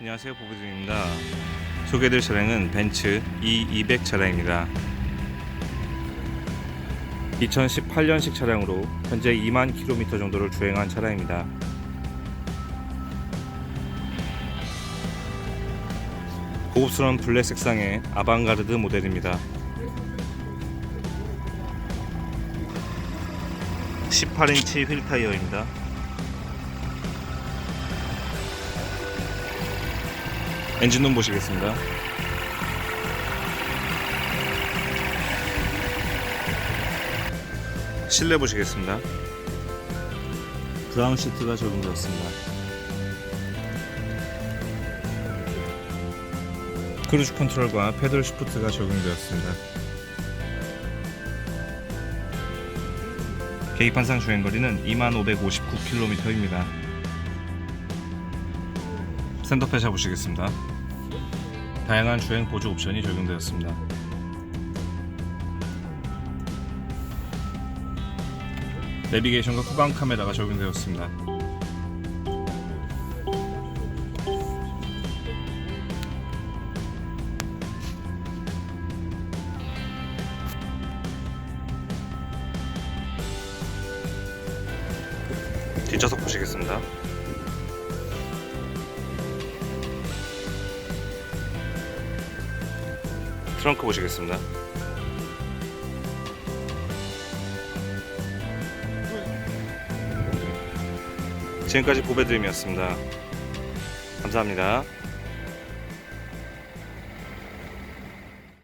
안녕하세요 보부드입니다. 소개해드릴 차량은 벤츠 E200 차량입니다. 2018년식 차량으로 현재 2만 킬로미터 정도를 주행한 차량입니다. 고급스러운 블랙 색상의 아방가르드 모델입니다. 18인치 휠 타이어입니다 엔진룸 보시겠습니다. 실내 보시겠습니다. 브라운 시트가 적용되었습니다. 크루즈 컨트롤과 패들 시프트가 적용되었습니다. 계기판상 주행거리는 2559km입니다. 센터페 잡으시겠습니다. 다양한 주행 보조 옵션이 적용되었습니다. 내비게이션과 후방 카메라가 적용되었습니다. 뒷좌석 보시겠습니다. 트렁크 보시겠습니다. 지금까지 보배드림이었습니다. 감사합니다.